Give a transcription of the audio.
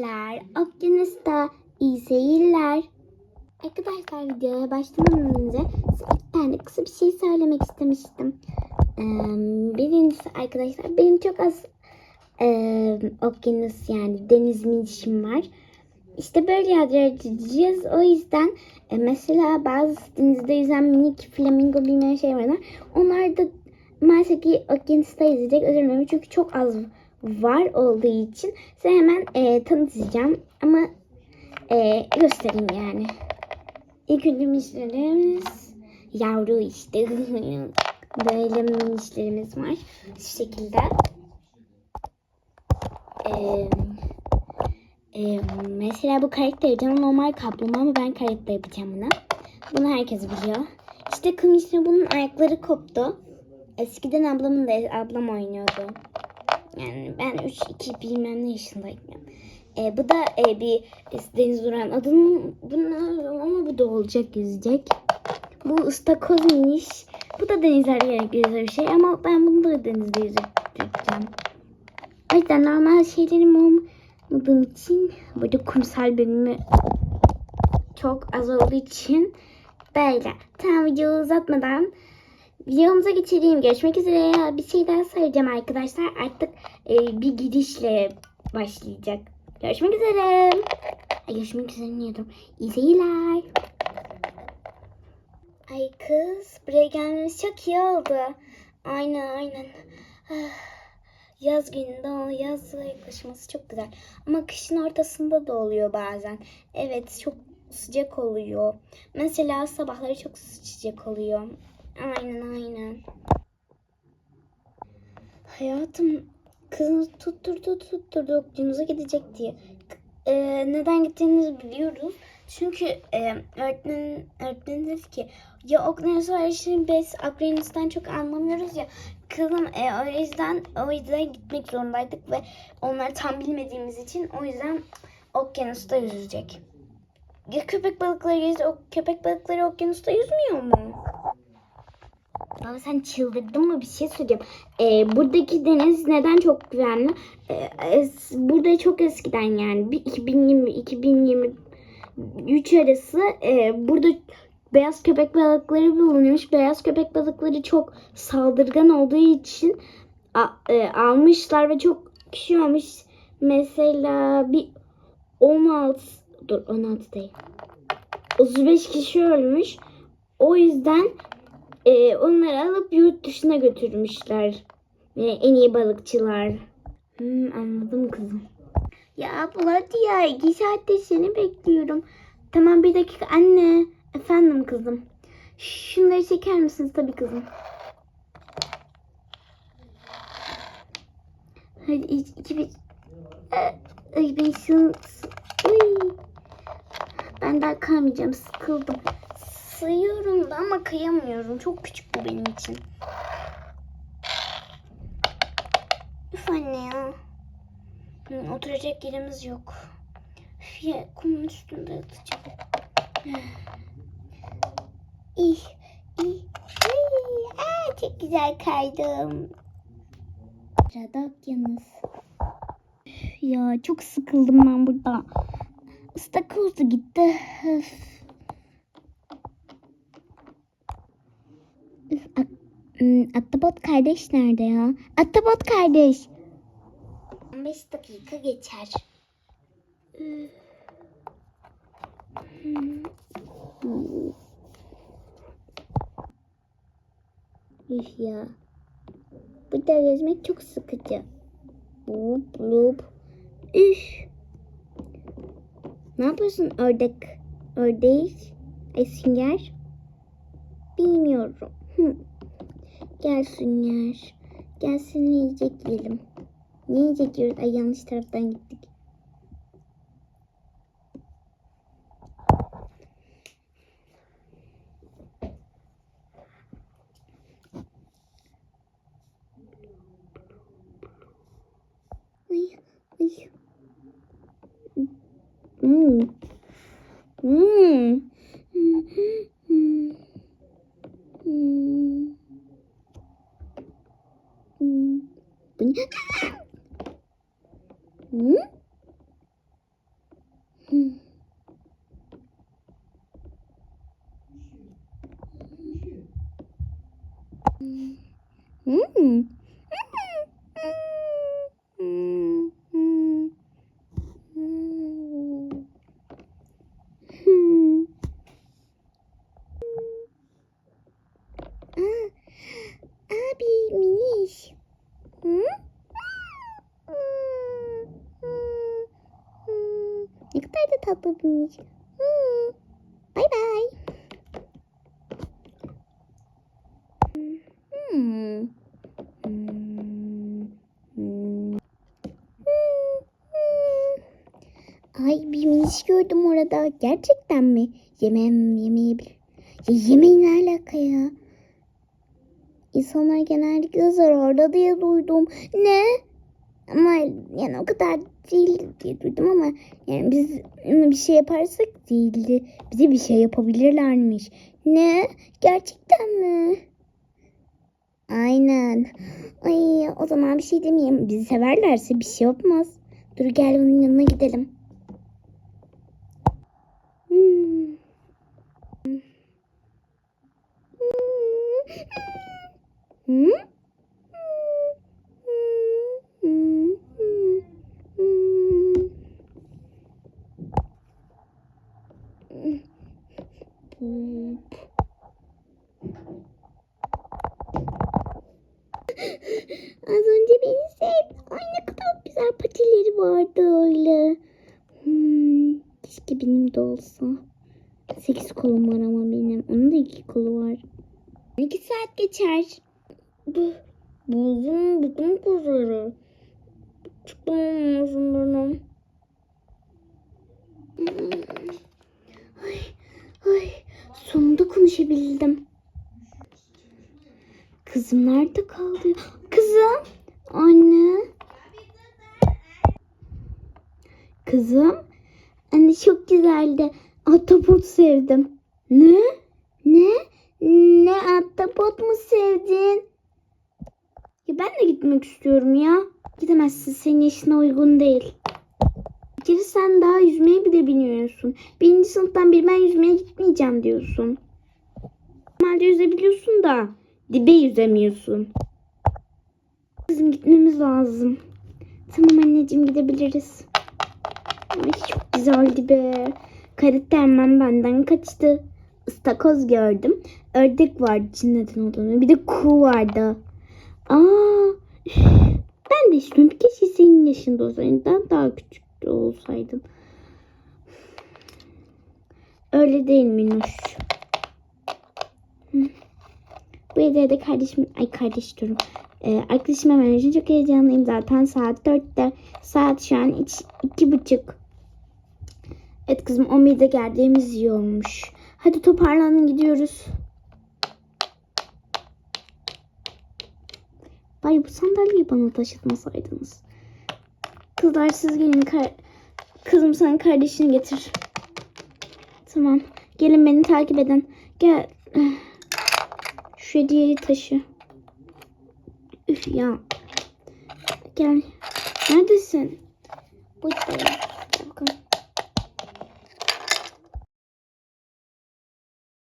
arkadaşlar. Okyanusta iyi seyirler. Arkadaşlar videoya başlamadan önce iki tane kısa bir şey söylemek istemiştim. Ee, birincisi arkadaşlar benim çok az e, okyanus yani deniz minişim var. İşte böyle yadıracağız. O yüzden e, mesela bazı denizde yüzen minik flamingo bilmem şey var. Onlar da maalesef ki okyanusta yüzecek. Özür dilerim çünkü çok az var olduğu için size hemen e, tanıtacağım ama e, göstereyim yani. İlk önce mişlerimiz yavru işte. Böyle mişlerimiz var. Şu şekilde. Ee, e, mesela bu karakteri canım normal kaplumbağa ama ben karakter yapacağım bunu. Bunu herkes biliyor. İşte Kımış'la bunun ayakları koptu. Eskiden ablamın da ablam oynuyordu. Yani ben 3-2 bilmem ne yaşındayım. E, bu da e, bir Deniz Duran adının bunlar ama bu da olacak yüzecek. Bu ıstakoz miniş. Bu da denizler yemek bir şey ama ben bunu da denizde yüzeceğim. O normal şeylerim olmadığım için burada kumsal bölümü çok az olduğu için böyle. Tam videoyu uzatmadan Videomuza geçelim. Görüşmek üzere. Bir şey daha söyleyeceğim arkadaşlar. Artık e, bir gidişle başlayacak. Görüşmek üzere. Ay, görüşmek üzere diyordum. İyi seyirler. Ay kız buraya gelmemiz çok iyi oldu. Aynen aynen. Ah, yaz gününde o yaz yaklaşması çok güzel. Ama kışın ortasında da oluyor bazen. Evet çok sıcak oluyor. Mesela sabahları çok sıcak oluyor. Aynen aynen. Hayatım kızınızı tutturdu tutturdu okulunuza gidecek diye. Ee, neden gittiğinizi biliyoruz. Çünkü e, öğretmen, öğretmen dedi ki ya okulunuzu öğretmenin biz akrenizden çok anlamıyoruz ya. Kızım e, o yüzden o yüzden gitmek zorundaydık ve onları tam bilmediğimiz için o yüzden okyanusta yüzecek. Ya köpek balıkları yüz, o köpek balıkları okyanusta yüzmüyor mu? Baba sen çıldırdın mı bir şey söyleyeceğim. Ee, buradaki deniz neden çok güvenli? Ee, burada çok eskiden yani 2020 2023 arası e, burada beyaz köpek balıkları bulunuyormuş. Beyaz köpek balıkları çok saldırgan olduğu için a, e, almışlar ve çok kişi olmuş. Mesela bir 16 dur 16 değil. 35 kişi ölmüş. O yüzden e, onları alıp yurt dışına götürmüşler. E, en iyi balıkçılar. Hmm, anladım kızım. Ya Bulat ya iki saattir seni bekliyorum. Tamam bir dakika anne. Efendim kızım. Şunları çeker misiniz tabii kızım. Hadi iki, iki bir. Ee, ay ben şunu... Ben daha kalmayacağım sıkıldım sığıyorum da ama kıyamıyorum. Çok küçük bu benim için. Üf anne ya. Oturacak yerimiz yok. Üf ya kumun üstünde yatacağım. İh, ih, ih. Aa, çok güzel kaydım. Sırada okyanus. Ya çok sıkıldım ben burada. Istakoz da gitti. Üf. Hmm, Üf, at, Attabot kardeş nerede ya? Attabot kardeş. 15 dakika geçer. Hmm. Üf ya. Burada gezmek çok sıkıcı. Blup blup. Üf. Ne yapıyorsun ördek? Ördek? E. Bilmiyorum. Hı. Gelsinler. Gelsin yiyecek yiyelim. Ne yiyecek yiyoruz? Ay yanlış taraftan gittik. Ay, ay. Hmm. Hmm. Hı? Hı. Tatlı bir minik. Hmm. Bay bay. Hmm. Hmm. Hmm. Ay bir minik gördüm orada. Gerçekten mi? Yemem yemeyebilir. Ya yemeğin ne alaka ya? İnsanlar genellikle zararda diye duydum. Ne? Ama yani o kadar değil diye duydum ama yani biz bir şey yaparsak değildi. Bize bir şey yapabilirlermiş. Ne? Gerçekten mi? Aynen. Ay o zaman bir şey demeyeyim. Bizi severlerse bir şey yapmaz. Dur gel onun yanına gidelim. Hmm. Hmm? Hmm. Hmm. Hmm. Az önce beni sevdi. Ay ne kadar güzel patileri vardı öyle. Hmm, keşke benim de olsa. Sekiz kolum var ama benim. Onun da iki kolu var. İki saat geçer. Bu, buzun bütün kuzuları. Çıktım ağzımdan. Ay, ay, sonunda konuşabildim. Kızım nerede kaldı? Kızım. Anne. Kızım. Anne çok güzeldi. Ahtapot sevdim. Ne? Ne? Ne ahtapot mu sevdin? Ya ben de gitmek istiyorum ya. Gidemezsin. Senin yaşına uygun değil. Bir sen daha yüzmeye bile bilmiyorsun. Birinci sınıftan beri ben yüzmeye gitmeyeceğim diyorsun. Normalde yüzebiliyorsun da dibe yüzemiyorsun. Kızım gitmemiz lazım. Tamam anneciğim gidebiliriz. Ay çok güzeldi be. Karate hemen benden kaçtı. Istakoz gördüm. Ördek vardı için neden olduğunu. Bir de kuğu vardı. Aa, ben de istiyorum. Keşke senin yaşında olsaydın. Daha, küçük olsaydın. Öyle değil Minnoş. Hı. Bu evde de kardeşim, ay kardeş diyorum. Ee, arkadaşım hemen için çok heyecanlıyım zaten saat 4'te. Saat şu an iç, iki buçuk. Evet kızım 11'de geldiğimiz iyi olmuş. Hadi toparlanın gidiyoruz. Bari bu sandalyeyi bana taşıtmasaydınız. Kızlar siz gelin. Kızım sen kardeşini getir. Tamam. Gelin beni takip edin. Gel. Şu hediyeyi taşı. Üf ya. Gel. Neredesin? Buradayım.